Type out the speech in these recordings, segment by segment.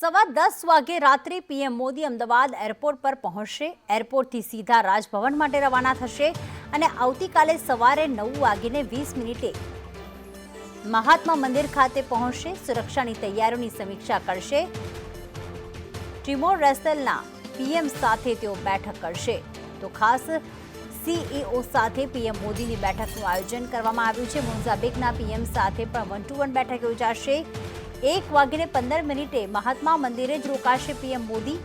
સવા દસ વાગે રાત્રે પીએમ મોદી અમદાવાદ એરપોર્ટ પર પહોંચશે. એરપોર્ટથી સીધા રાજભવન માટે રવાના થશે અને આવતીકાલે સવારે નવ વાગીને વીસ મિનિટે મહાત્મા મંદિર ખાતે પહોંચશે. સુરક્ષાની તૈયારીઓની સમીક્ષા કરશે. ટિમોર રેસેલના પીએમ સાથે તેઓ બેઠક કરશે. તો ખાસ સીઈઓ સાથે પીએમ મોદીની બેઠકનું આયોજન કરવામાં આવ્યું છે. મોઝાબિકના પીએમ સાથે પણ વન ટુ વન બેઠક યોજાશે. એક વાગીને પંદર મિનિટે મહાત્મા મંદિરે જ રોકાશે પીએમ મોદી.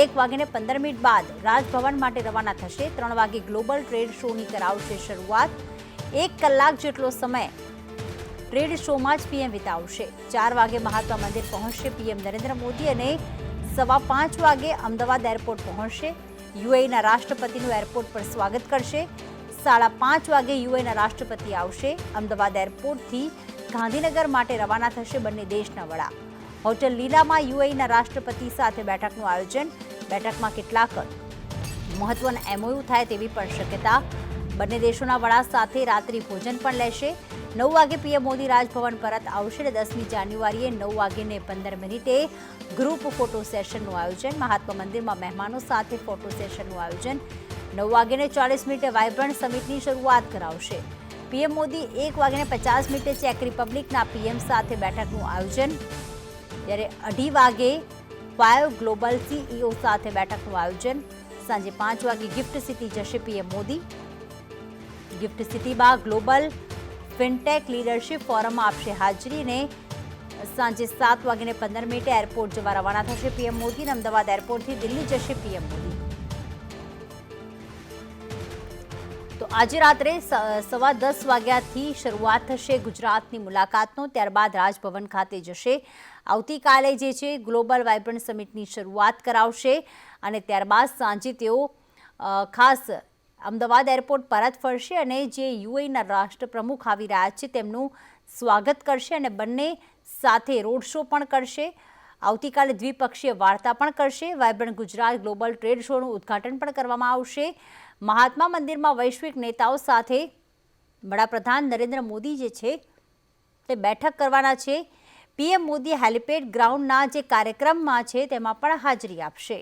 એક વાગીને પંદર મિનિટ બાદ રાજભવન માટે રવાના થશે. ત્રણ વાગે ગ્લોબલ ટ્રેડ શોની કરાવશે શરૂઆત. એક કલાક જેટલો સમય ટ્રેડ શોમાં જ પીએમ વિતાવશે. ચાર વાગે મહાત્મા મંદિર પહોંચશે પીએમ નરેન્દ્ર મોદી અને સવા પાંચ વાગે અમદાવાદ એરપોર્ટ પહોંચશે. યુએઈના રાષ્ટ્રપતિનું એરપોર્ટ પર સ્વાગત કરશે. સાડા પાંચ વાગે યુએના રાષ્ટ્રપતિ આવશે. અમદાવાદ એરપોર્ટથી ગાંધીનગર માટે રવાના થશે બંને દેશના વડા. હોટેલ લીલામાં યુએઈના રાષ્ટ્રપતિ સાથે બેઠકનું આયોજન. બેઠકમાં કેટલાક મહત્વના એમઓયુ થાય તેવી પણ શક્યતા. બંને દેશોના વડા સાથે રાત્રિ ભોજન પણ લેશે. નવ વાગે પીએમ મોદી રાજભવન પરત આવશે અને દસમી જાન્યુઆરીએ નવ વાગીને પંદર મિનિટે ગ્રુપ ફોટો સેશનનું આયોજન. મહાત્મા મંદિરમાં મહેમાનો સાથે ફોટો સેશનનું આયોજન. નવ વાગ્યાને ચાલીસ મિનિટે વાઇબ્રન્ટ સમિટની શરૂઆત કરાવશે. પીએમ મોદી એક વાગ્યાને પચાસ મિનિટે ચેક રિપબ્લિકના પીએમ સાથે બેઠકનું આયોજન. જ્યારે અઢી વાગે ફાઇવ ગ્લોબલ સીઈઓ સાથે બેઠકનું આયોજન. સાંજે પાંચ વાગે ગિફ્ટ સિટી જશે પીએમ મોદી. ગિફ્ટ સિટીમાં ગ્લોબલ ફિનટેક લીડરશિપ ફોરમમાં આપશે હાજરી અને સાંજે સાત વાગીને પંદર મિનિટે એરપોર્ટ જવા રવાના થશે પીએમ મોદી અને અમદાવાદ એરપોર્ટથી દિલ્હી જશે પીએમ મોદી. તો આજે રાત્રે સવા દસ વાગ્યાથી શરૂઆત થશે ગુજરાતની મુલાકાતનો, ત્યારબાદ રાજભવન ખાતે જશે. આવતીકાલે જે છે, ગ્લોબલ વાઇબ્રન્ટ સમિટની શરૂઆત કરાવશે અને ત્યારબાદ સાંજે તેઓ ખાસ અમદાવાદ એરપોર્ટ પરત ફરશે અને જે યુએઈના રાષ્ટ્રપ્રમુખ આવી રહ્યા છે તેમનું સ્વાગત કરશે અને બંને સાથે રોડ શો પણ કરશે. આવતીકાલે દ્વિપક્ષીય વાર્તા પણ કરશે. વાયબ્રન્ટ ગુજરાત ગ્લોબલ ટ્રેડ શોનું ઉદ્ઘાટન પણ કરવામાં આવશે. મહાત્મા મંદિરમાં વૈશ્વિક નેતાઓ સાથે વડાપ્રધાન નરેન્દ્ર મોદી જે છે, તે બેઠક કરવાના છે. પીએમ મોદી હેલિપેડ ગ્રાઉન્ડના જે કાર્યક્રમમાં છે, તેમાં પણ હાજરી આપશે.